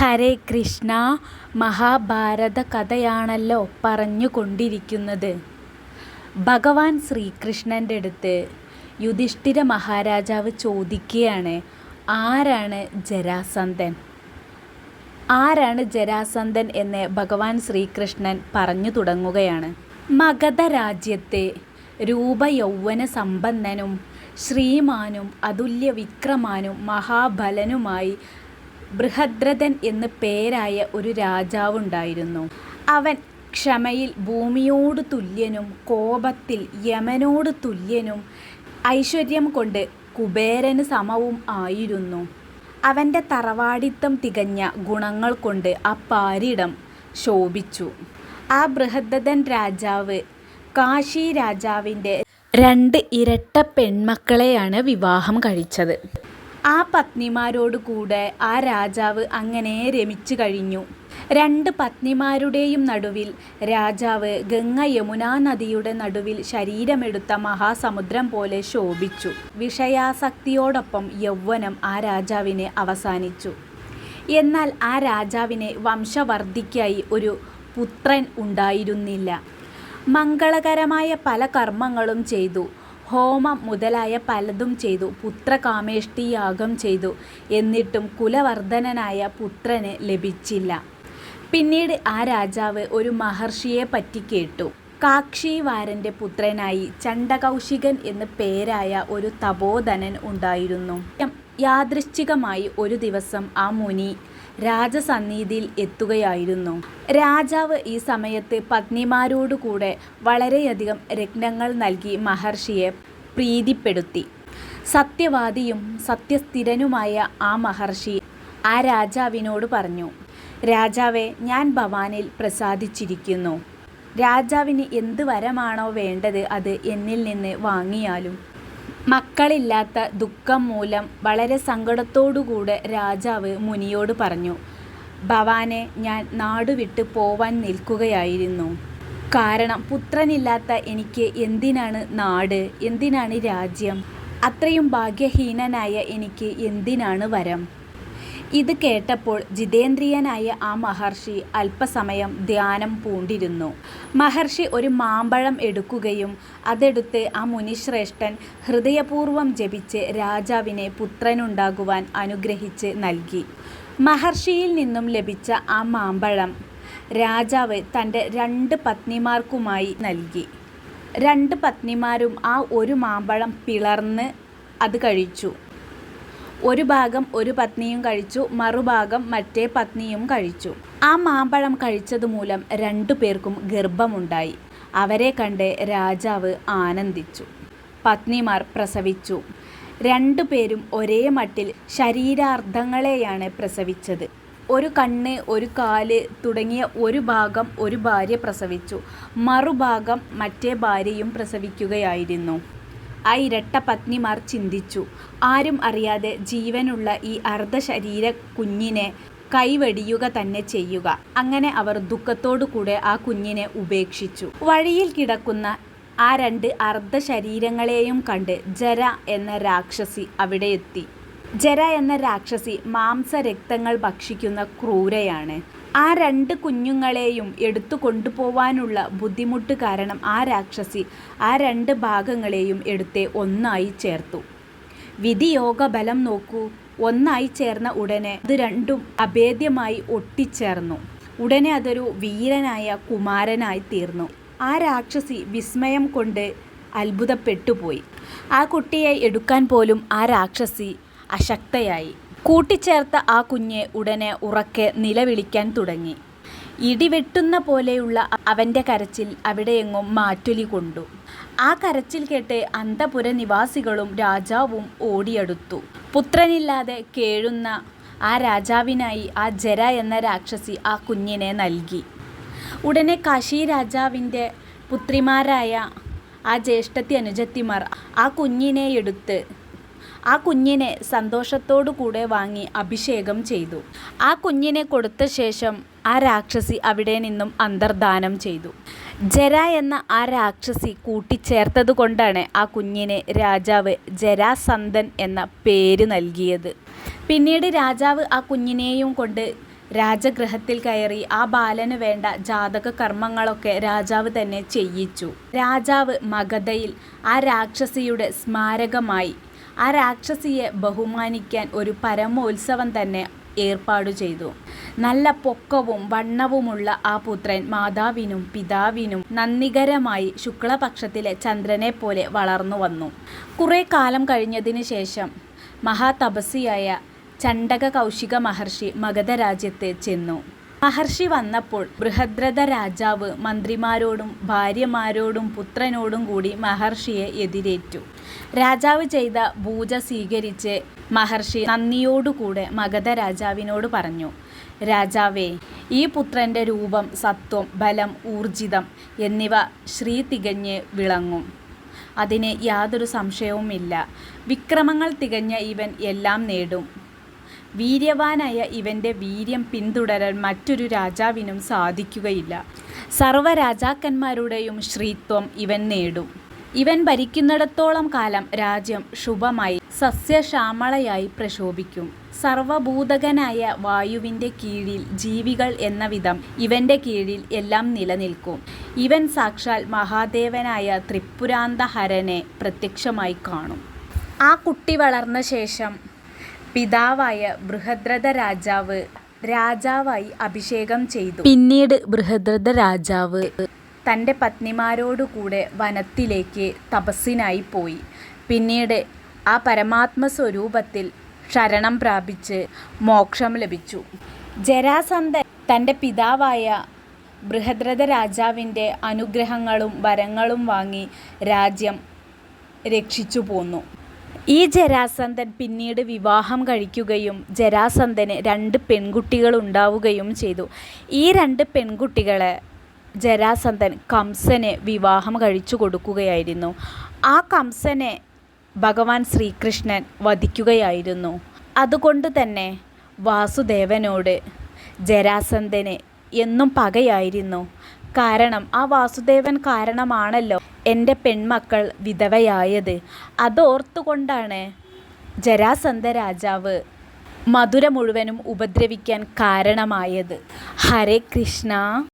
ഹരേ കൃഷ്ണ മഹാഭാരത കഥയാണല്ലോ പറഞ്ഞുകൊണ്ടിരിക്കുന്നത്. ഭഗവാൻ ശ്രീകൃഷ്ണന്റെ അടുത്ത് യുധിഷ്ഠിര മഹാരാജാവ് ചോദിക്കുകയാണ് ആരാണ് ജരാസന്ധൻ? ആരാണ് ജരാസന്ധൻ? എന്ന് ഭഗവാൻ ശ്രീകൃഷ്ണൻ പറഞ്ഞു തുടങ്ങുകയാണ്. മഗധ രാജ്യത്തെ രൂപയൗവന സമ്പന്നനും ശ്രീമാനും അതുല്യ വിക്രമാനും മഹാബലനുമായി ബൃഹദ്രഥൻ എന്ന് പേരായ ഒരു രാജാവുണ്ടായിരുന്നു. അവൻ ക്ഷമയിൽ ഭൂമിയോട് തുല്യനും കോപത്തിൽ യമനോട് തുല്യനും ഐശ്വര്യം കൊണ്ട് കുബേരന് സമവും ആയിരുന്നു. അവന്റെ തറവാടിത്തം തികഞ്ഞ ഗുണങ്ങൾ കൊണ്ട് ആ പാരിടം ശോഭിച്ചു. ആ ബൃഹദ്രഥൻ രാജാവ് കാശി രാജാവിന്റെ രണ്ട് ഇരട്ട പെൺമക്കളെയാണ് വിവാഹം കഴിച്ചത്. ആ പത്നിമാരോട് കൂടെ ആ രാജാവ് അങ്ങനെ രമിച്ചു കഴിഞ്ഞു. രണ്ട് പത്നിമാരുടെയും നടുവിൽ രാജാവ് ഗംഗ യമുനാ നദിയുടെ നടുവിൽ ശരീരമെടുത്ത മഹാസമുദ്രം പോലെ ശോഭിച്ചു. വിഷയാസക്തിയോടൊപ്പം യൗവനം ആ രാജാവിനെ അവസാനിച്ചു. എന്നാൽ ആ രാജാവിനെ വംശവർദ്ധിക്കായി ഒരു പുത്രൻ ഉണ്ടായിരുന്നില്ല. മംഗളകരമായ പല കർമ്മങ്ങളും ചെയ്തു. ഹോമം മുതലായ പലതും ചെയ്തു. പുത്രകാമേഷ്ടി യാഗം ചെയ്തു. എന്നിട്ടും കുലവർദ്ധനനായ പുത്രന് ലഭിച്ചില്ല. പിന്നീട് ആ രാജാവ് ഒരു മഹർഷിയെ പറ്റി കേട്ടു. കാക്ഷിവാരന്റെ പുത്രനായി ചണ്ടകൗശികൻ എന്ന് പേരായ ഒരു തപോധനൻ ഉണ്ടായിരുന്നു. യാദൃശ്ചികമായി ഒരു ദിവസം ആ മുനി രാജസന്നിധിയിൽ എത്തുകയായിരുന്നു. രാജാവ് ഈ സമയത്ത് പത്നിമാരോടുകൂടെ വളരെയധികം രത്നങ്ങൾ നൽകി മഹർഷിയെ പ്രീതിപ്പെടുത്തി. സത്യവാദിയും സത്യസ്ഥിരനുമായ ആ മഹർഷി ആ രാജാവിനോട് പറഞ്ഞു രാജാവെ ഞാൻ ഭവാനിൽ പ്രസാദിച്ചിരിക്കുന്നു. രാജാവിന് എന്ത് വരമാണോ വേണ്ടത് അത് എന്നിൽ നിന്ന് വാങ്ങിയാലും മക്കളില്ലാത്ത ദുഃഖം മൂലം വളരെ സങ്കടത്തോടുകൂടെ രാജാവ് മുനിയോട് പറഞ്ഞു ഭവാനെ ഞാൻ നാടുവിട്ട് പോവാൻ നിൽക്കുകയായിരുന്നു. കാരണം പുത്രനില്ലാത്ത എനിക്ക് എന്തിനാണ് നാട്? എന്തിനാണ് രാജ്യം? അത്രയും ഭാഗ്യഹീനനായ എനിക്ക് എന്തിനാണ് വരം? ഇത് കേട്ടപ്പോൾ ജിതേന്ദ്രിയനായ ആ മഹർഷി അല്പസമയം ധ്യാനം പൂണ്ടിരുന്നു. മഹർഷി ഒരു മാമ്പഴം എടുക്കുകയും അതെടുത്ത് ആ മുനിശ്രേഷ്ഠൻ ഹൃദയപൂർവം ജപിച്ച് രാജാവിനെ പുത്രനുണ്ടാകുവാൻ അനുഗ്രഹിച്ച് നൽകി. മഹർഷിയിൽ നിന്നും ലഭിച്ച ആ മാമ്പഴം രാജാവ് തന്റെ രണ്ട് പത്നിമാർക്കുമായി നൽകി. രണ്ട് പത്നിമാരും ആ ഒരു മാമ്പഴം പിളർന്ന് അത് കഴിച്ചു. ഒരു ഭാഗം ഒരു പത്നിയും കഴിച്ചു മറുഭാഗം മറ്റേ പത്നിയും കഴിച്ചു. ആ മാമ്പഴം കഴിച്ചതുമൂലം രണ്ടു പേർക്കും ഗർഭമുണ്ടായി. അവരെ കണ്ട് രാജാവ് ആനന്ദിച്ചു. പത്നിമാർ പ്രസവിച്ചു. രണ്ടു പേരും ഒരേ മട്ടിൽ ശരീരാർദ്ധങ്ങളെയാണ് പ്രസവിച്ചത്. ഒരു കണ്ണ് ഒരു കാൽ തുടങ്ങിയ ഒരു ഭാഗം ഒരു ഭാര്യ പ്രസവിച്ചു. മറുഭാഗം മറ്റേ ഭാര്യയും പ്രസവിക്കുകയായിരുന്നു. ആ ഇരട്ട പത്നിമാർ ചിന്തിച്ചു. ആരും അറിയാതെ ജീവനുള്ള ഈ അർദ്ധശരീര കുഞ്ഞിനെ കൈവെടിയുക തന്നെ ചെയ്യുക. അങ്ങനെ അവർ ദുഃഖത്തോടു കൂടെ ആ കുഞ്ഞിനെ ഉപേക്ഷിച്ചു. വഴിയിൽ കിടക്കുന്ന ആ രണ്ട് അർദ്ധശരീരങ്ങളെയും കണ്ട് ജര എന്ന രാക്ഷസി അവിടെ എത്തി ജര എന്ന രാക്ഷസി മാംസരക്തങ്ങൾ ഭക്ഷിക്കുന്ന ക്രൂരയാണ്. ആ രണ്ട് കുഞ്ഞുങ്ങളെയും എടുത്തു കൊണ്ടുപോവാനുള്ള ബുദ്ധിമുട്ട് കാരണം ആ രാക്ഷസി ആ രണ്ട് ഭാഗങ്ങളെയും എടുത്ത് ഒന്നായി ചേർത്തു. വിധിയോഗ ബലം നോക്കൂ. ഒന്നായി ചേർന്ന ഉടനെ അത് രണ്ടും അഭേദ്യമായി ഒട്ടിച്ചേർന്നു. ഉടനെ അതൊരു വീരനായ കുമാരനായി തീർന്നു. ആ രാക്ഷസി വിസ്മയം കൊണ്ട് അത്ഭുതപ്പെട്ടുപോയി. ആ കുട്ടിയെ എടുക്കാൻ പോലും ആ രാക്ഷസി അശക്തയായി. കൂട്ടിച്ചേർത്ത ആ കുഞ്ഞ് ഉടനെ ഉറക്കെ നിലവിളിക്കാൻ തുടങ്ങി. ഇടിവെട്ടുന്ന പോലെയുള്ള അവന്റെ കരച്ചിൽ അവിടെയെങ്ങും മാറ്റൊലി കൊണ്ടു. ആ കരച്ചിൽ കേട്ട് അന്തപുര നിവാസികളും രാജാവും ഓടിയടുത്തു. പുത്രനില്ലാതെ കേഴുന്ന ആ രാജാവിനായി ആ ജര എന്ന രാക്ഷസി ആ കുഞ്ഞിനെ നൽകി. ഉടനെ കാശി രാജാവിന്റെ പുത്രിമാരായ ആ ജ്യേഷ്ഠത്തി അനുജത്തിമാർ ആ കുഞ്ഞിനെ എടുത്ത് ആ കുഞ്ഞിനെ സന്തോഷത്തോടു കൂടെ വാങ്ങി അഭിഷേകം ചെയ്തു. ആ കുഞ്ഞിനെ കൊടുത്ത ശേഷം ആ രാക്ഷസി അവിടെ നിന്നും അന്തർദാനം ചെയ്തു. ജര എന്ന ആ രാക്ഷസി കൂട്ടിച്ചേർത്തത് കൊണ്ടാണ് ആ കുഞ്ഞിനെ രാജാവ് ജരാസന്ധൻ എന്ന പേര് നൽകിയത്. പിന്നീട് രാജാവ് ആ കുഞ്ഞിനെയും കൊണ്ട് രാജഗൃഹത്തിൽ കയറി ആ ബാലന് വേണ്ട ജാതക കർമ്മങ്ങളൊക്കെ രാജാവ് തന്നെ ചെയ്യിച്ചു. രാജാവ് മഗധയിൽ ആ രാക്ഷസിയുടെ സ്മാരകമായി ആ രാക്ഷസിയെ ബഹുമാനിക്കാൻ ഒരു പരമോത്സവം തന്നെ ഏർപ്പാടു ചെയ്തു. നല്ല പൊക്കവും വണ്ണവുമുള്ള ആ പുത്രൻ മാതാവിനും പിതാവിനും നന്ദികരമായി ശുക്ലപക്ഷത്തിലെ ചന്ദ്രനെ പോലെ വളർന്നു വന്നു. കുറേ കാലം കഴിഞ്ഞതിന് ശേഷം മഹാതപസ്വിയായ ചണ്ഡക കൗശിക മഹർഷി മഗധ രാജ്യത്ത് ചെന്നു. മഹർഷി വന്നപ്പോൾ ബൃഹദ്രഥ രാജാവ് മന്ത്രിമാരോടും ഭാര്യമാരോടും പുത്രനോടും കൂടി മഹർഷിയെ എതിരേറ്റു. രാജാവ് ചെയ്ത പൂജ സ്വീകരിച്ച് മഹർഷി നന്ദിയോടുകൂടെ മഗധ രാജാവിനോട് പറഞ്ഞു രാജാവേ ഈ പുത്രന്റെ രൂപം സത്വം ബലം ഊർജിതം എന്നിവ ശ്രീ തികഞ്ഞ് വിളങ്ങും. അതിന് യാതൊരു സംശയവുമില്ല. വിക്രമങ്ങൾ തികഞ്ഞ ഇവൻ എല്ലാം നേടും. വീര്യവാനായ ഇവന്റെ വീര്യം പിന്തുടരാൻ മറ്റൊരു രാജാവിനും സാധിക്കുകയില്ല. സർവ രാജാക്കന്മാരുടെയും ശ്രീത്വം ഇവൻ നേടും. ഇവൻ ഭരിക്കുന്നിടത്തോളം കാലം രാജ്യം ശുഭമായി സസ്യശ്യാമളയായി പ്രശോഭിക്കും. സർവഭൂതകനായ വായുവിന്റെ കീഴിൽ ജീവികൾ എന്ന വിധം ഇവന്റെ കീഴിൽ എല്ലാം നിലനിൽക്കും. ഇവൻ സാക്ഷാൽ മഹാദേവനായ ത്രിപുരാന്തഹരനെ പ്രത്യക്ഷമായി കാണും. ആ കുട്ടി വളർന്ന ശേഷം പിതാവായ ബൃഹദ്രഥ രാജാവ് രാജാവായി അഭിഷേകം ചെയ്തു. പിന്നീട് ബൃഹദ്രഥ രാജാവ് തന്റെ പത്നിമാരോടുകൂടെ വനത്തിലേക്ക് തപസ്സിനായി പോയി. പിന്നീട് ആ പരമാത്മ സ്വരൂപത്തിൽ ശരണം പ്രാപിച്ച് മോക്ഷം ലഭിച്ചു. ജരാസന്ധൻ തന്റെ പിതാവായ ബൃഹദ്രഥ രാജാവിന്റെ അനുഗ്രഹങ്ങളും വരങ്ങളും വാങ്ങി രാജ്യം രക്ഷിച്ചു പോന്നു. ഈ ജരാസന്ധൻ പിന്നീട് വിവാഹം കഴിക്കുകയും ജരാസന്ധന് രണ്ട് പെൺകുട്ടികൾ ഉണ്ടാവുകയും ചെയ്തു. ഈ രണ്ട് പെൺകുട്ടികളെ ജരാസന്ധൻ കംസന് വിവാഹം കഴിച്ചു കൊടുക്കുകയായിരുന്നു. ആ കംസനെ ഭഗവാൻ ശ്രീകൃഷ്ണൻ വധിക്കുകയായിരുന്നു. അതുകൊണ്ട് തന്നെ വാസുദേവനോട് ജരാസന്ധന് എന്നും പകയായിരുന്നു. കാരണം ആ വാസുദേവൻ കാരണമാണല്ലോ എന്റെ പെൺമക്കൾ വിധവയായത്. അതോർത്തുകൊണ്ടാണ് ജരാസന്ധ രാജാവ് മധുര മുഴുവനും ഉപദ്രവിക്കാൻ കാരണമായത്. ഹരേ കൃഷ്ണ.